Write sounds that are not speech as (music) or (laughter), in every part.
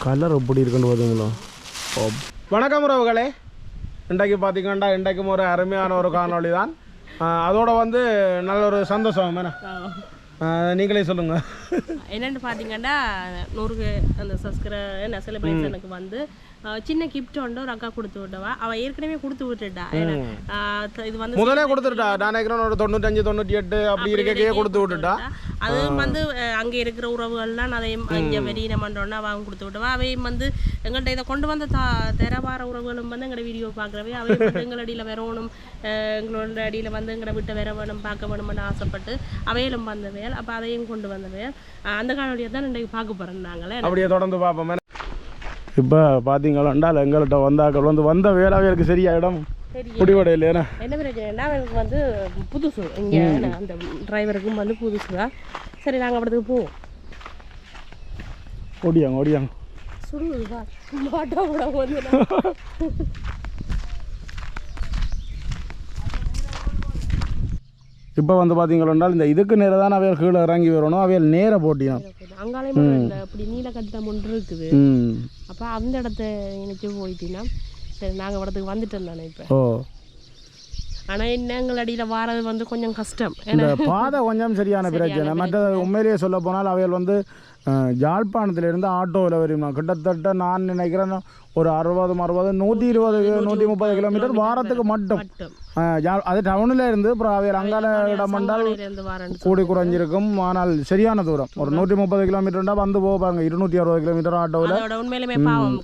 Colour எப்படி இருக்குன்னு பார்த்தீங்களா வணக்கம் உறவுகளே. இன்றைக்கு பார்த்தீங்கன்னா இன்றைக்கும் ஒரு அருமையான ஒரு காணொளி தான் அதோட வந்து நல்ல ஒரு சந்தோஷம் என்ன? ஆஹ் நீங்களே சொல்லுங்கள் என்னன்னு பார்த்தீங்கன்னா நூறுக்கு அந்த சப்ஸ்கிரைபர் நெசல எனக்கு வந்து சின்ன கிஃப்ட் ஒன்று ஒரு அக்கா கொடுத்து விட்டவா? அவ ஏற்கனவே கொடுத்து விட்டுட்டா. இது வந்து முதலே கொடுத்துட்டா. நான் நினைக்கிறேன் ஒரு தொண்ணூத்தஞ்சு தொண்ணூற்றி எட்டு அப்படி இருக்கே கொடுத்து விட்டுட்டா. அது வந்து அங்க இருக்கிற உறவுகள்லாம் அதையும் இங்க வெளியின பண்றோம்னா அவங்க கொடுத்து விட்டவா. அவையும் வந்து எங்கள்கிட்ட இதை கொண்டு வந்த தா தெரவார உறவுகளும் வந்து எங்களோட வீடியோ பார்க்குறவே. அவையும் வந்து எங்கள் அடியில் வரணும் எங்களோட அடியில் வந்து எங்களை விட்டு வர வேணும் பார்க்க வேணும்னு ஆசைப்பட்டு அவையிலும் வந்தவையல் அப்போ அதையும் கொண்டு வந்தவையல் அந்த காணொலியை தான் இன்றைக்கு பார்க்க போகிறோம் நாங்களே. அப்படியே தொடர்ந்து பார்ப்போம். இப்போ பார்த்தீங்களாண்டால் எங்கள்கிட்ட வந்தாக்கள் வந்து வந்த வேளாவிற்கு சரியா இடம் முடிவடை இல்லையா என்ன பிரச்சனைனா அவனுக்கு வந்து புதுசு. இங்கே அந்த டிரைவருக்கும் வந்து புதுசு தான் சரி நாங்கள் அப்படிக்கு போவோம் ஓடியாங்க ஓடியாங்க. சுடுவா மாட்டா கூட வந்து (laughs) இப்போ வந்து பார்த்தீங்களாண்டால் இந்த இதுக்கு நேரம் தான் அவையல் கீழே இறங்கி வரணும் அவையல் நேர இந்த இப்படி நீல கட்டிடம் ஒன்று இருக்குது. அப்போ அந்த இடத்த எனக்கு போயிட்டீங்கன்னா சரி நாங்கள் இடத்துக்கு வந்துட்டோம் தானே இப்போ. ஓ. ஆனால் என்ன எங்கள் அடியில் வாரது வந்து கொஞ்சம் கஷ்டம். இந்த பாதை கொஞ்சம் சரியான பிரச்சனை மற்றது உண்மையிலேயே சொல்ல போனால் அவையல் வந்து யாழ்ப்பாணத்திலிருந்து ஆட்டோவில் வரும்? கிட்டத்தட்ட நான் நினைக்கிறேன் ஒரு அறுபது அறுபது நூற்றி இருபது நூற்றி முப்பது கிலோமீட்டர் வாரத்துக்கு மட்டும். அது டவுனில் இருந்து அப்புறம் அவையல் அங்கால இடம் வாரன்னு கூடி குறைஞ்சிருக்கும். ஆனால் சரியான தூரம். ஒரு நூற்றி முப்பது கிலோமீட்டர்னா வந்து போவாங்க. இருநூற்றி அறுபது கிலோமீட்டர் ஆட்டோவில்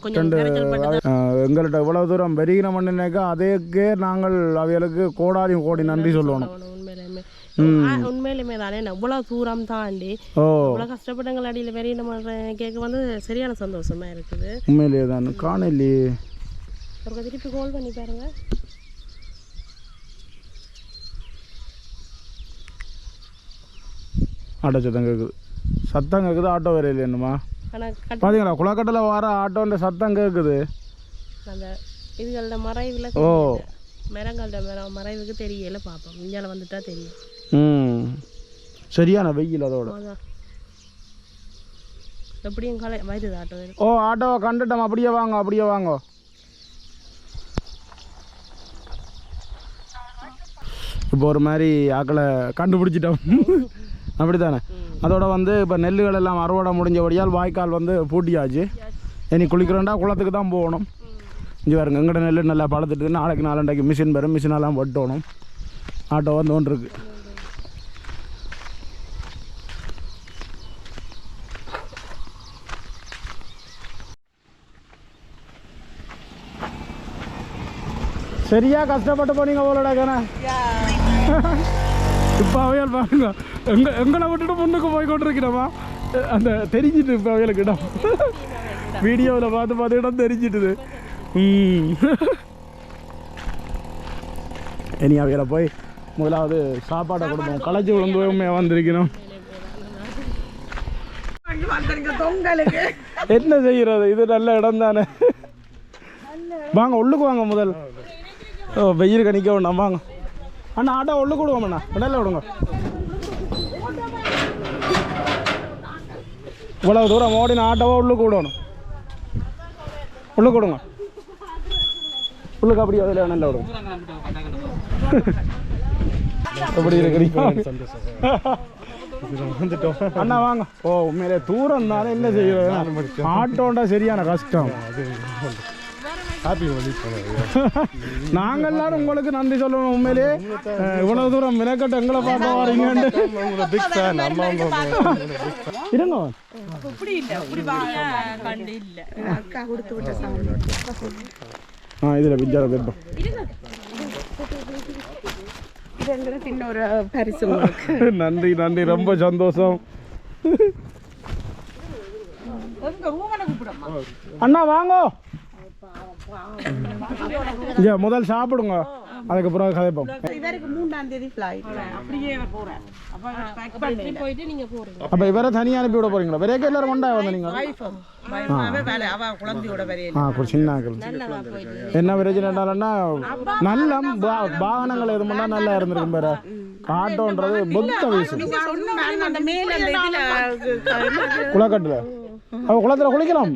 பட்டு எங்கள்கிட்ட இவ்வளவு தூரம் பெருகின மண்ணுனாக்கா அதேக்கே நாங்கள் அவைகளுக்கு கோடாரி கோடி நன்றி சொல்லணும். உண்மையிலுமே ஆ, உண்மையிலுமே தானே இவ்வளோ தூரம் தாண்டி ஓ. இவ்வளோ கஷ்டப்பட்டங்கள் அடியில் வெறிய நம்ம கேட்க வந்து சரியான சந்தோஷமா இருக்குது. உண்மையிலேயே தான். காணலையே ஒரு திருப்பி கால் பண்ணி பாருங்க. ஆட்டோ சத்தம் கேட்குது சத்தம் கேட்குது ஆட்டோ வேற கட் பார்த்தீங்களா குளக்கட்டில் வர ஆட்டோன்ற சத்தம் கேட்குது அந்த இதுகளோட மறைவில் ஓ. மரங்களோட மரம் மறைவுக்கு தெரியல பார்ப்போம் இந்தியாவில் வந்துட்டா தெரியும். ம். சரியான வெயில் அதோட. எப்படியும் காலை வருது ஆட்டோ ஓ ஆட்டோவை கண்டுட்டோம். அப்படியே வாங்க அப்படியே வாங்க. இப்போ ஒரு மாதிரி ஆக்களை கண்டுபிடிச்சிட்டோம். அப்படித்தானே? அதோட வந்து இப்போ நெல்லுகள் எல்லாம் அறுவடை முடிஞ்சபடியால் வாய்க்கால் வந்து பூட்டியாச்சு. இனி குளிக்கிறோண்டா குளத்துக்கு தான் போகணும். இங்கே பாருங்க எங்கட நெல் நல்லா பழுத்துட்டு நாளைக்கு நாளண்டைக்கு மிஷின் வரும் மிஷினெல்லாம் வெட்டணும். ஆட்டோ வந்து ஒன்று இருக்கு. சரியா கஷ்டப்பட்டு போனீங்க அவளோட கணே இப்போ அவையால் பாருங்க எங்க எங்களை விட்டுட்டு முன்னுக்கு போய் கொண்டிருக்கிறோமா அந்த தெரிஞ்சிட்டு இப்போ அவைகளுக்கு இடம். வீடியோவில் பார்த்து பார்த்து இடம் தெரிஞ்சிட்டுது. இனி அவைகளை போய் முதலாவது சாப்பாடை கொடுப்போம். களைச்சி விழுந்து உண்மையாக வந்திருக்கணும். என்ன செய்யறது? இது நல்ல இடம். தானே வாங்க உள்ளுக்கு வாங்க முதல். ஓ வெயில் கணிக்க வேண்டாம் வாங்க. அண்ணா ஆட்டோ உள்ளுக்கு விடுவோம் அண்ணா. இடையில விடுங்க. இவ்வளவு தூரம் ஓடின ஆட்டோவை உள்ளுக்கு விடணும் உள்ளுக்கு விடுங்க உள்ளுக்கு அப்படியே அதில் நல்ல விடுங்க. எப்படி இருக்கிறீங்க? அண்ணா வாங்க. ஓ உண்மையிலே தூரம் தானே என்ன செய்யறது? ஆட்டோண்டா சரியான கஷ்டம். (laughs) நாங்கள் எல்லாரும் உங்களுக்கு நன்றி சொல்லணும். உண்மையிலே இவ்வளவு தூரம் மினக்கட்டு எங்களை பார்க்க வரீங்கன்னு. இருங்க. ஆ இதில் பிஞ்சார பரிசு நன்றி நன்றி ரொம்ப சந்தோஷம். அண்ணா வாங்கோ. இங்க முதல் சாப்பிடுங்க. அதுக்கு பிறகு கதைப்போம். இவருக்கு மூணாம் தேதி ஃபிளைட் அப்படியே போறேன் போயிட்டு நீங்க போறீங்க. அப்ப இவரை தனியா அனுப்பி விட போறீங்களா? வேற எல்லாரும் கொண்டா வந்து நீங்க? ஆக்கள் என்ன பிரச்சனைனாலன்னா நல்ல வா- வாகனங்கள் எது பண்ணா நல்லா இருந்திருக்கும் பேர. ஆட்டோன்றது பொத்த வயசு. சொன்ன அந்த மேல அந்த இதுல குளக்கட்டுல. அவ குளத்துல குளிக்கலாம்.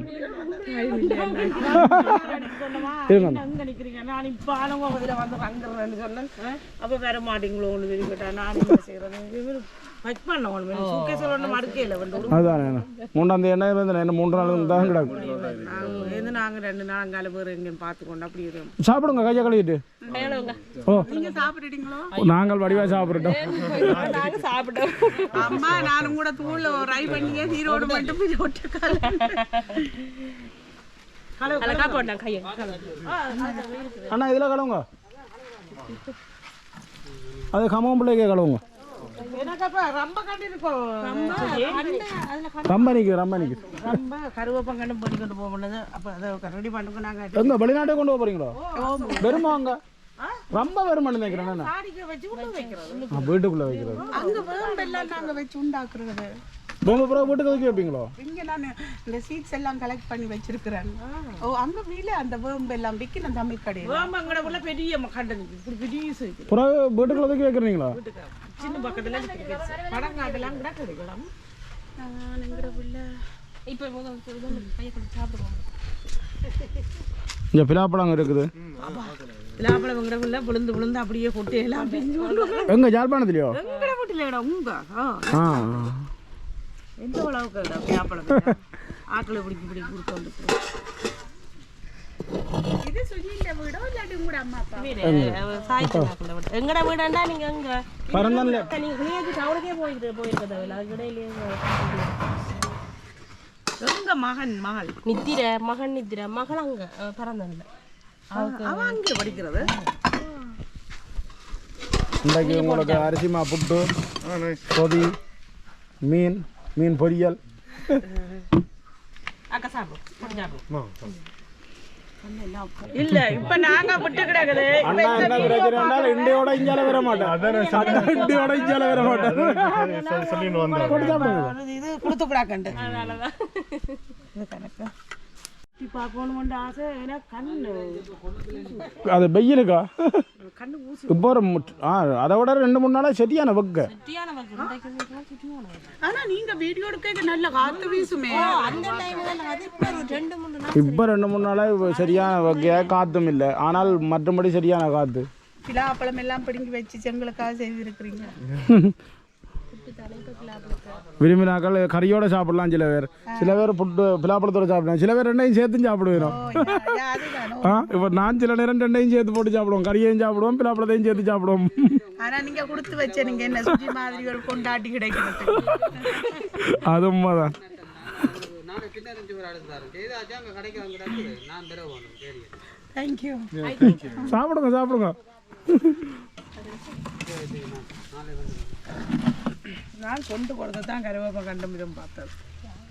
மூன்றாம் தேதி என்ன மூன்று நாள் தான் கிடக்கும் நாங்கள் ரெண்டு நாள் அங்கால பேர் பார்த்துக்கொண்டு அப்படி சாப்பிடுங்க கையை கழுவிட்டு. நீங்க நாங்கள் வடிவா சாப்பிட்டுட்டோம். நாங்க சாப்பிட்டோம். அம்மா நானும் கூட தூள்ல ரை பண்ணியே நீரோடு மட்டும் போய் ஒட்டுக்கால அழகா போட்டேன் கையை அண்ணா இதில் கழுவுங்க அது கமம் பிள்ளைக்கே கழுவுங்க வெளிநாட்டே கொண்டு போறீங்களோ வெறுமா அங்க ரொம்ப வெறுமானு நினைக்கிறேன் வீட்டுக்குள்ள வைக்கிறது பொம்மை பிறகு வீட்டுக்கு வைக்க வைப்பீங்களோ? இங்க நான் இந்த சீட்ஸ் எல்லாம் கலெக்ட் பண்ணி வச்சிருக்கிறேன். ஓ அங்க வீல அந்த வேம்பு எல்லாம் விற்கணும் தமிழ் கடையில். வேம்பங்கட உள்ள பெரிய கண்டது இப்படி பெரிய பிறகு வீட்டுக்குள்ள வைக்க வைக்கிறீங்களா? சின்ன பக்கத்துல படம் காட்டலாம் கூட கிடைக்கலாம் நான் எங்கட உள்ள இப்போ சாப்பிடுவோம் இங்கே பிலாப்பழம் இருக்குது. எங்கட உள்ள விழுந்து விழுந்து அப்படியே கொட்டி எல்லாம் எங்க ஜாழ்ப்பாணத்துலையோ? எங்கட வீட்டுல உங்க? ஆ. ஆ. எந்த அளவுக்கு விழாப்பழம் ஆக்களை பிடிச்சி பிடி கொடுத்து வந்து இது சுஜியில வீடோ இல்லாட்டி உங்களோட அம்மா அப்பா? சாய்ச்சலாக்குள்ள விட்டு எங்கட வீடாண்டா நீங்க அங்க பரந்தான்ல நீங்க கிளியாச்சி டவுனுக்கே போயிட்டு போயிருக்க தேவையில்ல அதுக்கு இடையிலேயே எங்க மகன் மகள். நித்திர மகன் நித்திர. மகள் அங்க பிறந்தல அவன் அங்கே படிக்கிறது? இன்றைக்கு உங்களுக்கு மீன் மீன் பொரியல். இல்ல இப்ப நாங்க விட்டு கிடக்குது. இண்டியோட இஞ்சால வர மாட்டேன். அண்ணா இண்டியோட இஞ்சால வர இது கொடுத்து ஆசை. ஏன்னா கண்ணு. அது வெயிலுக்கா? கண்ணு ஊசி. இப்போ ஒரு ஆ அதை விட ரெண்டு மூணு நாளாக சரியான வெக்க வீடியோ எடுக்க நல்ல வீசுமே. இப்போ ஒரு ரெண்டு மூணு நாள் இப்போ ரெண்டு மூணு நாளாக சரியான வகையாக காற்றும் இல்லை? ஆனால் மற்றபடி சரியான காற்று பிலாப்பழம் எல்லாம் பிடுங்கி வச்சு செங்களுக்காக செய்திருக்கிறீங்க. (laughs) விரும்பினாக்கள் கறியோட சாப்பிடலாம் சில பேர். சில பேர் புட்டு பிலாப்பழத்தோட சாப்பிடலாம். சில பேர் ரெண்டையும் சேர்த்து சாப்பிடுவோம் ஆ இப்போ நான் சில நேரம் ரெண்டையும் சேர்த்து போட்டு சாப்பிடுவோம். கறியையும் சாப்பிடுவோம் பிலாப்பழத்தையும் சேர்த்து சாப்பிடுவோம். ஆனா நீங்க கொடுத்து வச்ச நீங்க என்ன சுஜி மாதிரி ஒரு கொண்டாட்டி கிடைக்கிறது? அது உண்மைதான். சாப்பிடுங்க சாப்பிடுங்க. நான் கொண்டு கொடுத்து தான் கருவேப்பம் கண்ட மிதம் பார்த்தது.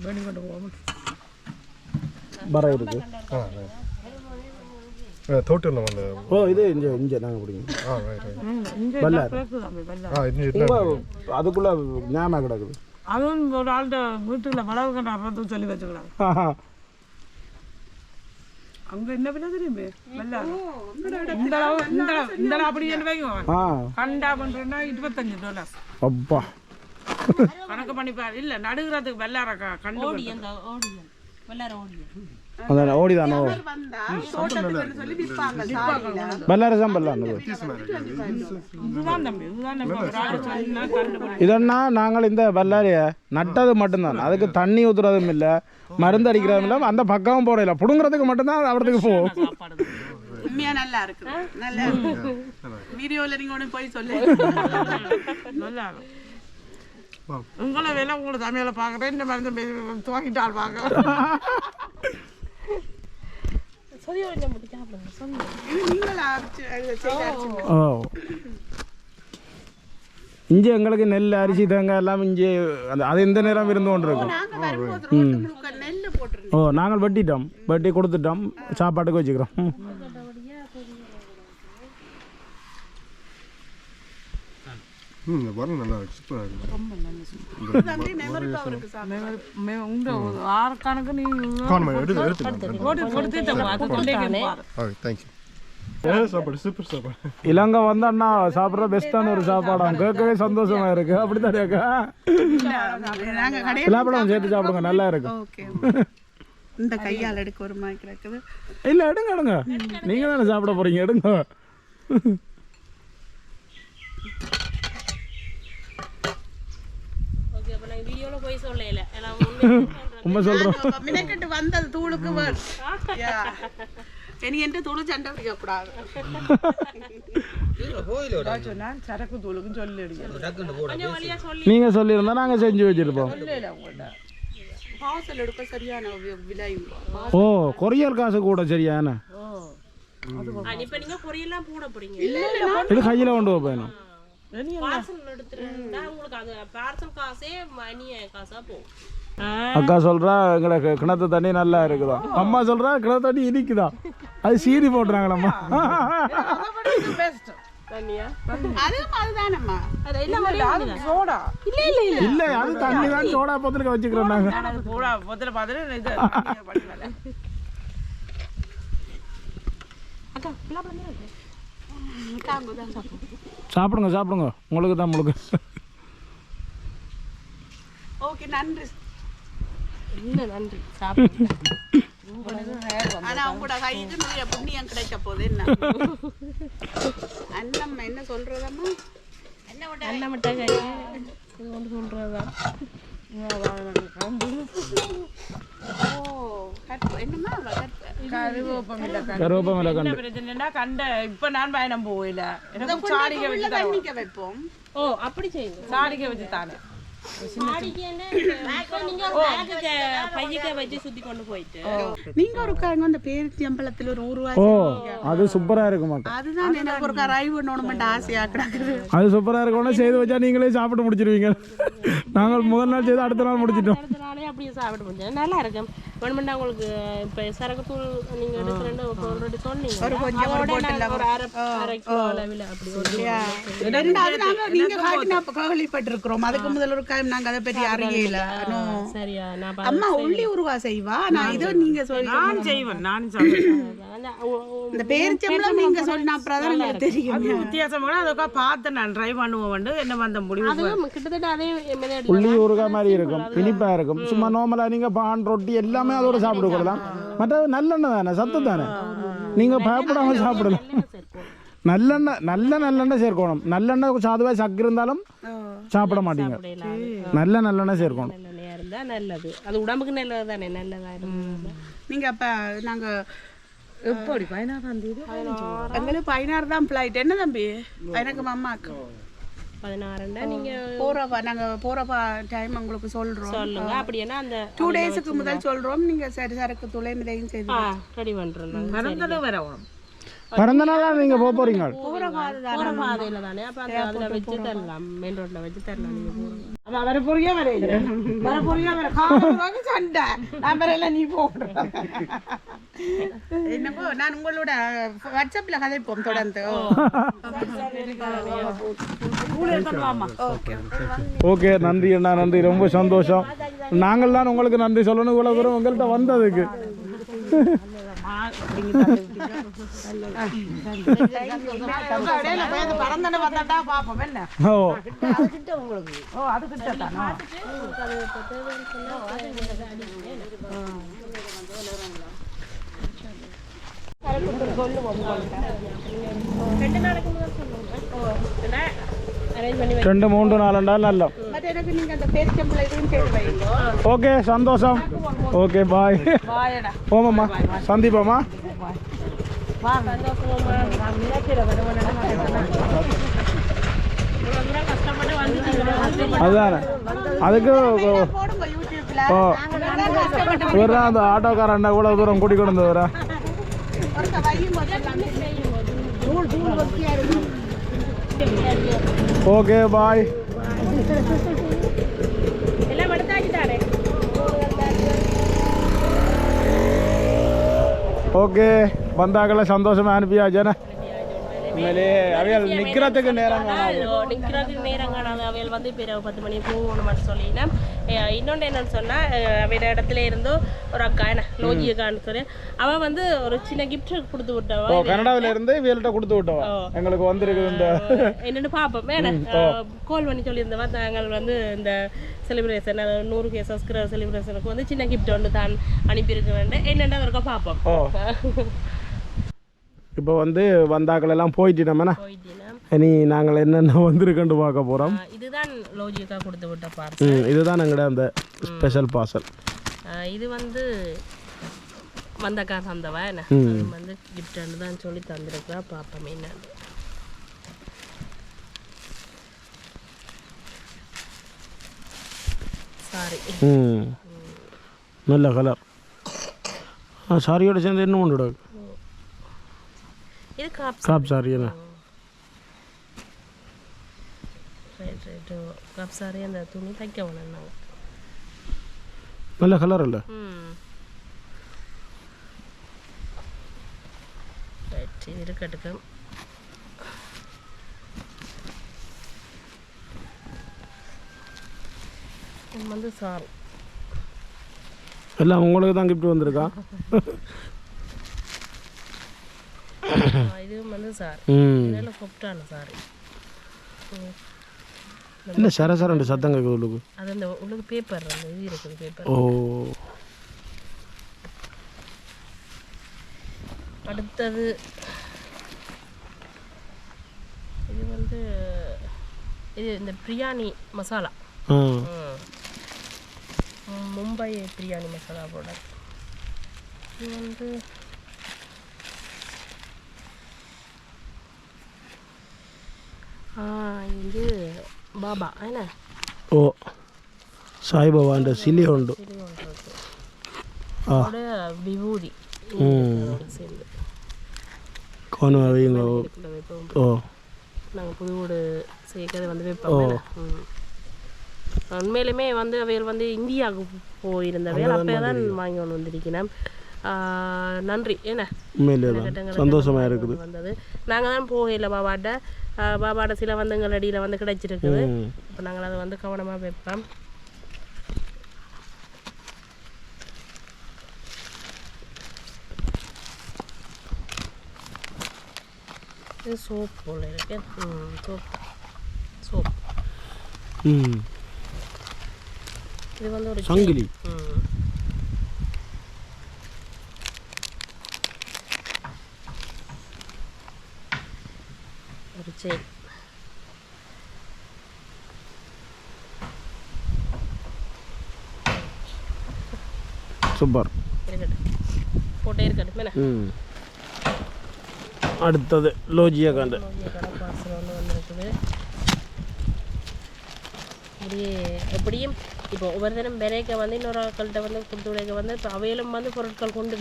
வேணி கொண்டு இருக்கு. ஓ இது நாங்கள் பிடிங்க அதுக்குள்ள ஞாபகம் கிடக்குது அதுவும் ஒரு ஆள்கிட்ட வீட்டுல வளவு கண்ட அப்புறம் சொல்லி வச்சுக்கலாம். அங்க என்ன பண்ண தெரியுமே? இந்த அளவு இந்த அளவு இந்த அளவு அப்படி என்ன வைக்கும் ஆ. கண்டா பண்றேன்னா இருபத்தஞ்சு டாலர்ஸ் அப்பா. கணக்கு பண்ணிப்பார் இல்ல நடுகிறதுக்கு வெள்ளார கண்டு ஓடி அந்த ஓடியன் வெள்ளார ஓடியன் அதான் ஓடிதானோ பண்ணி இதன்னா நாங்கள் இந்த பல்லாரியை நட்டது மட்டும்தான். அதுக்கு தண்ணி ஊத்துறதும் இல்லை மருந்து அடிக்கிறதும் இல்லை அந்த பக்கம் போட இல்லை பிடுங்குறதுக்கு மட்டும்தான் அவரத்துக்கு போகும். உண்மையா நல்லா இருக்கு. நல்லா வீடியோல நீங்க போய் சொல்லு. நல்லா இருக்கும் உங்களை வேலை உங்களை தமிழில் பார்க்குறேன். இந்த மருந்து துவங்கிட்டால் பார்க்க. ஓ. இங்கே எங்களுக்கு நெல் அரிசி தேங்காய் எல்லாம் இங்கே அந்த அது இந்த நேரம் இருந்து கொண்டு இருக்கும் ஓ நாங்கள் வெட்டிட்டோம். வெட்டி கொடுத்துட்டோம். சாப்பாட்டுக்கு வச்சுக்கிறோம். ம். வரும் நல்லா இருக்கு. சூப்பராக இருக்கு. தம்பி மெமரி பவருக்கு சாமி உங்க ஆறு கணக்கு நீ காணுமா? எடுத்து எடுத்துக்கலாம் போட்டு கொடுத்துட்டோம் அது கொண்டே பாரு ஆ தேங்க்யூ ஏ சாப்பாடு சூப்பர் சாப்பாடு. இலங்கை வந்து அண்ணா சாப்பிட்ற பெஸ்ட்டான ஒரு சாப்பாடாம் கேட்கவே சந்தோஷமா இருக்கு. அப்படி தானேக்கா நாங்க கடையில் பிலாப்பழம் சேர்த்து சாப்பிடுங்க நல்லா இருக்கும். ஓகே இந்த கையால் எடுக்க ஒரு மாதிரி கிடக்குது. இல்லை எடுங்க எடுங்க. நீங்கள் தானே சாப்பிட போகிறீங்க எடுங்க ஓகே அப்போ நாங்கள் வீடியோவில் போய் சொல்லல. (laughs) உண்மை சொல்கிறோம் மினக்கட்டு வந்தது தூளுக்கு. (laughs) இனி என்கிட்ட தூளு சண்டை பிடிக்க கூடாது நான் சரக்கு சொல்லி சொல்லி நீங்கள் சொல்லியிருந்தா நாங்கள் செஞ்சு வச்சுருப்போம். ஓ கொரியர் காசு கூட சரியான இப்போ நீங்கள் பொரியெல்லாம் போட போறீங்க. இது கையில் கொண்டு வைப்பேனும் பார்சல் எடுத்துருந்தா உங்களுக்கு அது பார்சல் காசே மணிய காசா போகும். அக்கா சொல்றா எங்களுக்கு கிணத்து தண்ணி நல்லா இருக்குதாம் அம்மா சொல்றா கிணத்து தண்ணி இனிக்குதா? அது இல்ல இல்ல இல்ல அது தண்ணி தான் சோடா பத்திரிக்கை வச்சுக்கிறோம் நாங்க சோடா பொத்துல பார்த்துட்டு இது சாப்பிடுங்க சாப்பிடுங்க. உங்களுக்கு தான் முழுக்க. ஓகே நன்றி. இல்ல நன்றி. சாப்பிடுங்க. ஆனா உங்களோட கைக்கு நிறைய புண்ணியம் கிடைக்க போகுது என்ன? அண்ணம் என்ன சொல்றதம்மா? என்ன விட அண்ணன் இது ஒன்று சொல்றதுதான். ஓ கற்பு என்னம்மா அவ கற்பு கருவேப்பம் இல்ல கருவேப்பம் இல்லை கண்டு. பிரச்சனைனா கண்ட இப்ப நான் பயணம் இந்த எனக்கு சாடிக்க வச்சு வைப்போம் ஓ அப்படி செய்யுங்க சாடிக்க வச்சு தானே. (coughs) நீங்க பேக்குக்கு பையக்க வச்சு சுத்தி கொண்டு போயிட்டு. நீங்க ஒரு காங்க அந்த பேருத்தி அம்பலத்துல ஒரு ஊருவா ஓ அது சூப்பரா இருக்குமாக்கா அதுதான் எனக்கு ஒரு ரைவ் பண்ணணும்னு ஆசையா கிடக்குது அது சூப்பரா இருக்கணும் செய்து வச்சா நீங்களே சாப்பிட்டு முடிச்சிருவீங்க. நாங்கள் முதல் நாள் செய்து அடுத்த நாள் முடிச்சிட்டோம். அடுத்த நாளே அப்படியே சாப்பிட முடியும் நல்லா இருக்கும். வேணுமெண்டா உங்களுக்கு இப்போ சரக்கு தூள் நீங்க எடுக்கிறேன்னு ஆல்ரெடி சொன்னீங்க ஒரு அரை அரை கிலோ அளவில் அப்படி ஒரு ரெண்டாவது நாங்க நீங்க காட்டினா கேள்விப்பட்டிருக்கிறோம் அதுக்கு முதல்ல ஒரு டைம் நாங்க அதை பற்றி அறியல சரியா நான் அம்மா உள்ளி உருவா செய்வா நான் இதோ நீங்க சொல்லி நான் செய்வேன் நான் இந்த பேரிச்சம்பளம் நீங்க சொன்ன அப்புறம் தான் எனக்கு தெரியும் வித்தியாசமாக அதுக்கா பார்த்து நான் ட்ரை பண்ணுவேன் என்ன வந்த முடிவு அதுவும் கிட்டத்தட்ட அதே உள்ளி ஊறுகாய் மாதிரி இருக்கும் இனிப்பா இருக்கும் சும்மா நார்மலா நீங்க பான் ரொட்டி எல்லாமே அதோட சாப்பிட கூடலாம் மற்றது நல்லெண்ணெய் தானே சத்து தானே? நீங்க பயப்படாம சாப்பிடலாம் நல்லெண்ணெய் நல்ல நல்லெண்ணெய் சேர்க்கணும். நல்லெண்ணெய் சாதுவா சக்கு இருந்தாலும் சாப்பிட மாட்டீங்க. நல்ல நல்லெண்ணெய் சேர்க்கணும். நல்லது. அது உடம்புக்கு நல்லது தானே நல்லதா இருந்தா. நீங்க அப்ப நாங்க எப்படி பதினாறாம் தேதி? பதினாறு. தான் ஃப்ளைட் என்ன தம்பி? எனக்கு அம்மாக்கு. பதினாறுண்டா நீங்க போறப்ப நாங்க போறப்ப டைம் உங்களுக்கு சொல்றோம். சொல்லுங்க. அப்படின்னா அந்த டூ டேஸுக்கு முதல் சொல்றோம். நீங்க சரி சரக்கு துளை மிதையும் செய்து ரெடி பண்றோம். பிறந்தது வரணும் பிறந்த நாளா நீங்க போக பாதையில தானே அப்ப அந்த அதுல வச்சு தரலாம். மெயின் ரோட்ல வச்சு தரலாம் நீங்க போறது அவ வர பொறியா வர வர பொறியா வர. காரணமாக சண்டை. நான் வரல நீ போடுற என்னப்போ நான் உங்களோட வாட்ஸ்அப்ல கதைப்போம் தொடர்ந்து. ஓகே ஓகே நன்றி அண்ணா நன்றி. ரொம்ப சந்தோஷம். நாங்கள் தான் உங்களுக்கு நன்றி சொல்லணும் இவ்வளவு தூரம் உங்கள்கிட்ட வந்ததுக்கு. ரெண்டு நாளைக்கு முதல் பண்ணி ரெண்டு மூன்று நாலுண்டா? நல்ல. ஓகே சந்தோஷம். ஓகே பாய் போமாம்மா சந்திப்போம்மா. அதுதானே. அதுக்கு ஓ இவர் தான் அந்த ஆட்டோக்காரன் கூட தூரம் கூட்டி கொண்டு வந்து வரா ஒருக்க வையும் தூள் தூள் வத்தியா இருக்கும் ஓகே பாய் எல்லாம் எடுத்தாச்சு தானே ஓகே வந்தாக்களை சந்தோஷமா அனுப்பியாச்சேண்ணே உண்மையிலே அவையால் நிற்கிறதுக்கு நேரம் நிற்கிறதுக்கு நேரம் காணாது அவையில் வந்து பிறகு பத்து மணி போகணும் மட்டும் சொல்லினா இன்னொன்று என்னன்னு சொன்னால் வேறு இடத்துல இருந்தோ ஒரு அக்கா என்ன லோஜி அக்கான்னு சொல்லி அவள் வந்து ஒரு சின்ன கிஃப்ட் கொடுத்து விட்டவா? கனடாவில இருந்து இவள்கிட்ட கொடுத்து விட்டோம் எங்களுக்கு வந்திருக்குது இந்த என்னென்னு பார்ப்போம் கால் பண்ணி சொல்லியிருந்தவா? நாங்கள் வந்து இந்த செலிப்ரேஷன் நூறு கே சப்ஸ்கிரைபர் செலிப்ரேஷனுக்கு வந்து சின்ன கிஃப்ட் ஒன்று தான் அனுப்பியிருக்கிறேன் என்னென்ன இருக்கோ பார்ப்போம் இப்போ வந்து வந்தாக்கள் எல்லாம் போயிட்டீங்கன்னா இனி நாங்கள் என்னென்ன வந்திருக்கேன்னு பார்க்க போகிறோம் இதுதான் லோஜிக்கா கொடுத்து விட்ட பார்சல் இதுதான் எங்கட அந்த ஸ்பெஷல் பார்சல் இது வந்து வந்தக்கா தந்தவா என்ன? வந்து கிஃப்ட் தான் சொல்லி தந்திருக்கா பார்ப்போம் ம். நல்ல கலர் சாரியோட சேர்ந்து என்ன ஒன்று இது காப் காப் சாரி என்ன ரைட் ரைட்டு காப் சாரி அந்த துணி தைக்க வேணும்னாங்க நல்ல கலர் இல்லை ரைட் இது இருக்கட்டுக்கும் இது வந்து சாரி எல்லாம் உங்களுக்கு தான் கிஃப்ட் வந்திருக்கா இதுவும் வந்து சாரி. இதெல்லாம் சொப்டான சாரி. என்ன சர சரண்டு சத்தம் கேட்குது உள்ளுக்கு? அது அந்த உள்ளுக்கு பேப்பர் அந்த இது இருக்குது பேப்பர் ஓ. அடுத்தது இது வந்து இது இந்த பிரியாணி மசாலா. மும்பை பிரியாணி மசாலா ப்ராடக்ட் இது வந்து ஆ இது பாபா என்ன ஓ சாய்பாபாண்ட சிலி உண்டு இது ஒன்று இருக்கு ஆ அதோட விபூதி. ம். அதோட சேர்ந்து. கோணம் வைங்க இதுக்குள்ள வைப்போம். ஓ. நாங்கள் புது வீடு சேர்க்கறது வந்து வைப்போம். உண்மையிலுமே வந்து அவைகள் வந்து இந்தியாவுக்கு போயிருந்தவைகள் அப்போ தான் வாங்கி கொண்டு வந்திருக்கிறேன். நன்றி. என்ன? உண்மையிலே தான். கட்டங்களுக்கு சந்தோஷமா இருக்குது. வந்தது? நாங்கள் தான் போகல பாபாட்ட பாபாட்ட சில வந்து எங்கள் அடியில் வந்து கிடைச்சிருக்குது. இப்போ நாங்கள் அதை வந்து கவனமாக வைப்போம். இது சோப் போல இருக்கு. ம் சோப். சோப். இது வந்து ஒரு சங்கிலி. ம் ஒரு செயின் சூப்பர். போட்டே இருக்கட்டும் ம். அடுத்தது லோஜியா காண்டு. இப்படியே எப்படியும் இப்போ ஒவ்வொரு தினம் விலைக்க வந்து இன்னொரு ஆட்கள்கிட்ட வந்து கொடுத்து விடைக்க வந்து இப்போ அவையிலும் வந்து பொருட்கள் கொண்டு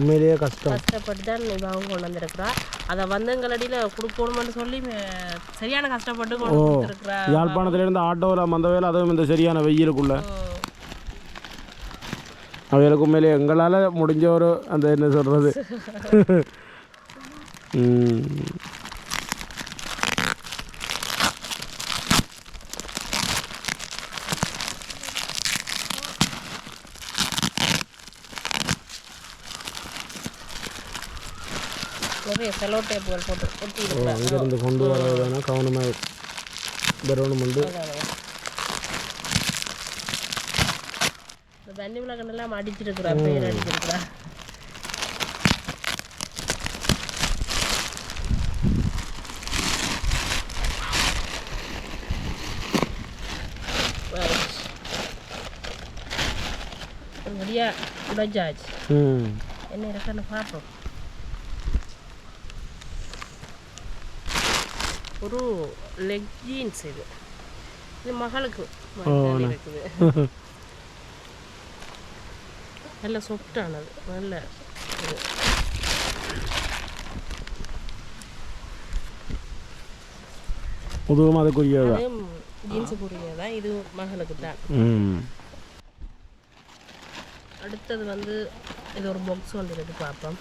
உண்மையிலேயே கஷ்டம். கஷ்டப்பட்டு தான் இவாவும் கொண்டு வந்திருக்கிறா. அதை வந்து எங்களடியில் கொடுக்கணும்னு சொல்லி சரியான கஷ்டப்பட்டு கொண்டு கொடுத்துருக்குறா. யாழ்ப்பாணத்துலேருந்து ஆட்டோவில் வந்த வேலை அதுவும் இந்த சரியான வெயிலுக்குள்ள. அவைகளுக்கு உண்மையிலே எங்களால் முடிஞ்ச ஒரு அந்த என்ன சொல்கிறது (laughs) இங்கேருந்து கொண்டு வர வேணால் கவனமாக வரணும் வந்து தண்ணி விளக்கண்ணெல்லாம் அடிச்சிருக்கிறா பேர் அடிச்சிருக்கிறா ஒருபடியா உடைஞ்சாச்சு என்ன இருக்குன்னு பார்ப்போம். ஒரு லெக் ஜீன்ஸ் இது. இது மகளுக்கு மகள் இருக்குது. (laughs) நல்ல சொப்டானது நல்ல. பொதுவாக அதுக்குரியது ஜீன்ஸு புரிய தான் இது மகளுக்கு தான் அடுத்தது வந்து இது ஒரு பாக்ஸ் வந்து இருக்கு பார்ப்போம்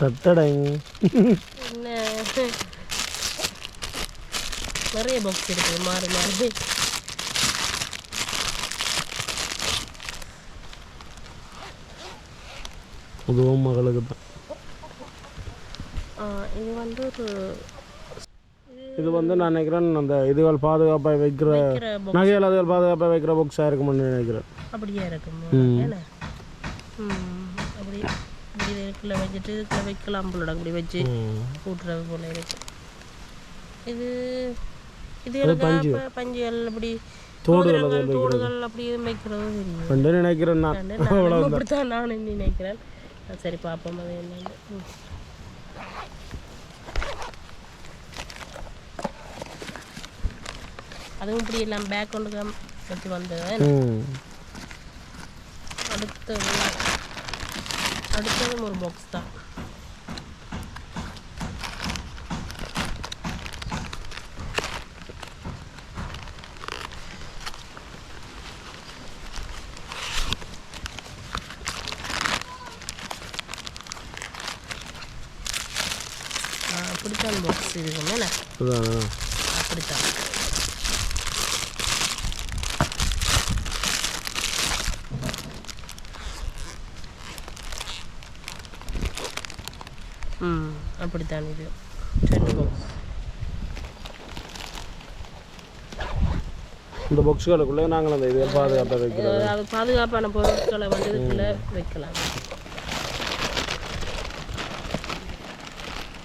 தட்டடங் நிறைய பாக்ஸ் இருக்குது மாறி மாறி. அதுவும் மகளுக்கு தான். இது வந்து ஒரு இது வந்து நான் நினைக்கிறேன் அந்த இதுகள் பாதுகாப்பாக வைக்கிற நகைகள் அதுகள் பாதுகாப்பாக வைக்கிற புக்ஸாக இருக்கும்னு நினைக்கிறேன். அப்படியே இருக்கும் ம். என்ன ம், அப்படி இப்படி இதுக்குள்ள வச்சுட்டு இதுக்குள்ள வைக்கலாம் போல அப்படி வச்சு கூட்டுறது போல இருக்கு. இது இது எனக்கு பஞ்சுகள் அப்படி மோதிரங்கள், தோடுகள் அப்படி இது வைக்கிறது தெரியும் ரெண்டு நினைக்கிறேன் நான். நானும் அப்படித்தான் நானும் நினைக்கிறேன். சரி பார்ப்போம். அது என்னன்னு. ம். அதுவும் இப்படி எல்லாம் பேக் கொண்டு வச்சு அடுத்ததும் ஒரு பாக்ஸ் தான். அப்படித்தான் பாக்ஸ் இருக்கும் அப்படித்தான். ம். அப்படித்தான் இது. ரெண்டு பாக்ஸ் இந்த பாக்ஸுகளுக்குள்ளே நாங்கள் அந்த இதுகள் பாதுகாப்பாக வைக்கிறோம். அது பாதுகாப்பான பொருட்களை வந்து இதுக்குள்ள வைக்கலாம்.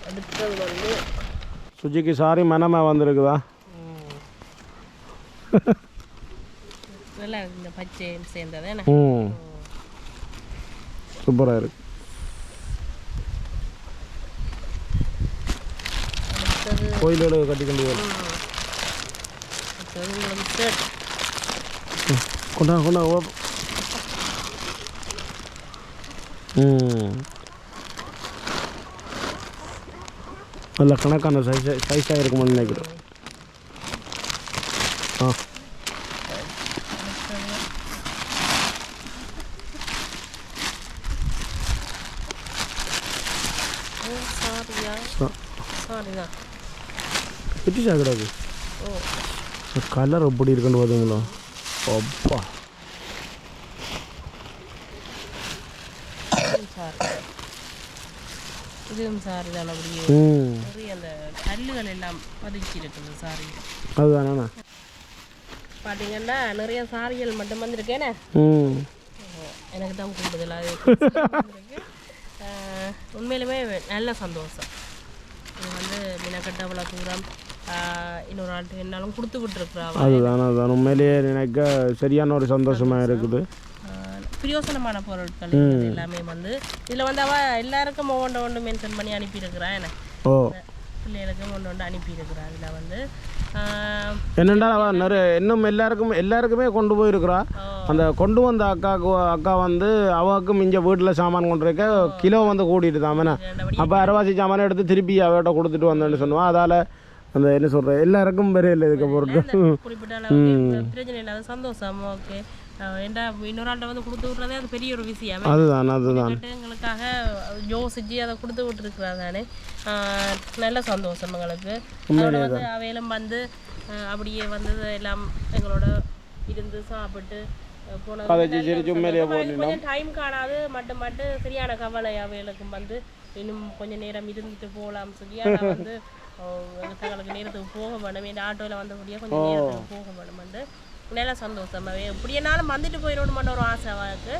அடுத்தது வந்து சுஜிக்கு சாரி மனமா வந்திருக்குதா? நல்லா இந்த பச்சை சேர்ந்தது என்ன? ம். சூப்பராக இருக்கு. ஷர்ட் கொண்டா கொண்டா ஓ. ம். நல்ல கணக்கான சைஸ் சைஸாக இருக்குமான்னு நினைக்கிறேன். ஆ சாரியா சா- சாரி தான் பிட்டிஷா கிடாது ஓ கலர் எப்படி இருக்குன்னு பார்த்தீங்களா அப்பா. இதுவும் சாரி தான் அப்படியே. நிறைய அந்த கல்லுகள் எல்லாம் பதிச்சு இருக்குது சாரி அதுதானே? பார்த்தீங்கன்னா நிறைய சாரிகள் மட்டும் வந்திருக்கேனே எனக்கு தான் கூடுதலாக உண்மையிலுமே நல்ல சந்தோஷம். இது வந்து மினக்கட்ட அவ்வளோ தூரம் இன்னொரு ஆள்கிட்ட என்னாலும் கொடுத்து விட்டுருக்குறாங்க அதுதான் அதுதான். உண்மையிலேயே எனக்கு சரியான ஒரு சந்தோஷமாக இருக்குது. பிரயோசனமான பொருட்கள் எல்லாமே வந்து. இதில் வந்து அவ எல்லாருக்கும் ஒவ்வொன்று ஒன்று மென்ஷன் பண்ணி அனுப்பியிருக்கிறான் என்ன? ஓ. பிள்ளைகளுக்கும் ஒன்று ஒன்று அனுப்பியிருக்கிறா இதில் வந்து. ஆஹ் என்னென்றால் அவள் நிறைய இன்னும் எல்லாருக்கும் எல்லாருக்குமே கொண்டு போயிருக்கிறா. அந்த கொண்டு வந்த அக்காவுக்கு அக்கா வந்து அவக்கும் இங்கே வீட்டில் சாமான் கொண்டு இருக்க கிலோ வந்து கூட்டிட்டு தான் அப்போ அரைவாசி சாமான் எடுத்து திருப்பி அவட்ட கொடுத்துட்டு வந்தேன்னு சொன்னுவான் அதால் அந்த என்ன சொல்கிறேன் எல்லாருக்கும் பெரிய இருக்க பொருட்கள் குறிப்பிட்ட அளவுக்கு பிரச்சனை இல்லாத சந்தோஷம். ஓகே. ஏன்டா இன்னொரு ஆள்கிட்ட வந்து கொடுத்து விட்றதே அது பெரிய ஒரு விஷயம். அதுதான் அதுதான். எங்களுக்காக யோசிச்சு அதை கொடுத்து விட்டுருக்குறா தானே ஆஹ் நல்ல சந்தோஷம் எங்களுக்கு. வந்து அவையிலும் வந்து அப்படியே வந்து எல்லாம் எங்களோட இருந்து சாப்பிட்டு கொஞ்சம் டைம் காணாது. மட்டும் மட்டும் சரியான கவலை அவைகளுக்கும் வந்து. இன்னும் கொஞ்சம் நேரம் இருந்துட்டு போகலாம் சொல்லி ஆனால் வந்து தங்களுக்கு நேரத்துக்கு போக வேணும். இந்த ஆட்டோவில் வந்தபடியே கொஞ்சம் நேரத்துக்கு போக வேணும் வந்து. நல்ல சந்தோஷமாவே. எப்படி என்னாலும் வந்துட்டு போயிடணுமான்னு ஒரு ஆசை அவளுக்கு.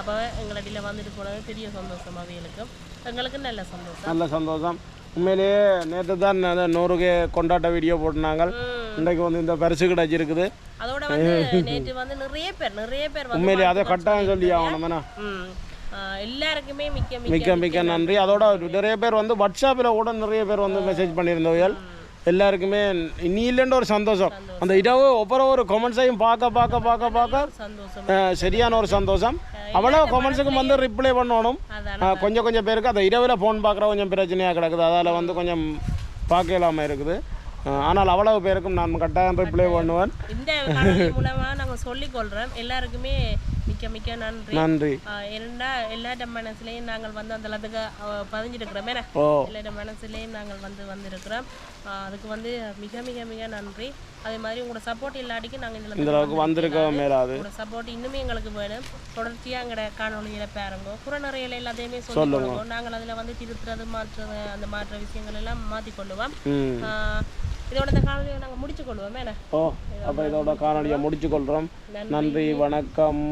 அப்போ எங்களடியில் வந்துட்டு போனது பெரிய சந்தோஷம் அவைகளுக்கு எங்களுக்கு நல்ல சந்தோஷம். நல்ல சந்தோஷம். உண்மையிலேயே நேற்று தான் நூறுக்கு கொண்டாட்ட வீடியோ போட்டுனாங்க இன்றைக்கு வந்து இந்த பரிசு கிடச்சிருக்குது அதோட வந்து (laughs) நேற்று வந்து நிறைய பேர் நிறைய பேர் உண்மையிலேயே அதை கட்டாயம் சொல்லி ஆகணும் எல்லாருக்குமே மிக்க மிக்க மிக்க நன்றி. அதோட நிறைய பேர் வந்து வாட்ஸ்அப்பில் கூட நிறைய பேர் வந்து மெசேஜ் பண்ணியிருந்தவர்கள். எல்லாருக்குமே நீ இல்லைன்ற ஒரு சந்தோஷம். அந்த இரவு ஒவ்வொரு ஒரு கொமெண்ட்ஸையும் பார்க்க பார்க்க பார்க்க பார்க்க சரியான ஒரு சந்தோஷம். அவ்வளோ கொமெண்ட்ஸுக்கு வந்து ரிப்ளை பண்ணணும். கொஞ்சம் கொஞ்சம் பேருக்கு அந்த இரவில் ஃபோன் பார்க்குற கொஞ்சம் பிரச்சனையாக கிடக்குது. அதால் வந்து கொஞ்சம் பார்க்க இல்லாமல் இருக்குது. ஆனால் அவ்வளவு பேருக்கும் நான் கட்டாயம் ரிப்ளை பண்ணுவேன். இந்த காணொலி மூலமா நாங்க சொல்லிக் கொள்றோம் எல்லாருக்குமே மிக்க நன்றி. நன்றி. ஏனென்றா எல்லாட்ட மனசுலையும் நாங்கள் வந்து அந்த அளவுக்கு பதிஞ்சிருக்கிறோம். எல்லாட்ட மனசுலையும் நாங்கள் வந்து வந்திருக்கிறோம். அதுக்கு வந்து மிக மிக மிக நன்றி. அதே மாதிரி உங்களோட சப்போர்ட் இல்லாட்டிக்கு நாங்கள் இந்த அளவுக்கு வந்திருக்க மேலாது. உங்களோட சப்போர்ட் இன்னுமே எங்களுக்கு வேணும். தொடர்ச்சியாக எங்களோட காணொலியில பாருங்க. குறநறையில எல்லாத்தையுமே சொல்லி கொடுங்க. நாங்கள் அதில் வந்து திருத்துறது மாற்றுறது அந்த மாற்ற விஷயங்கள் எல்லாம் மாற்றி கொள்ளுவோம். ம். ஆஹ் இதோட இந்த காணொலியை நாங்கள் முடிச்சு கொள்வோம். ஓ அப்போ இதோட காணொலியை முடிச்சு கொள்கிறோம் நன்றி வணக்கம்.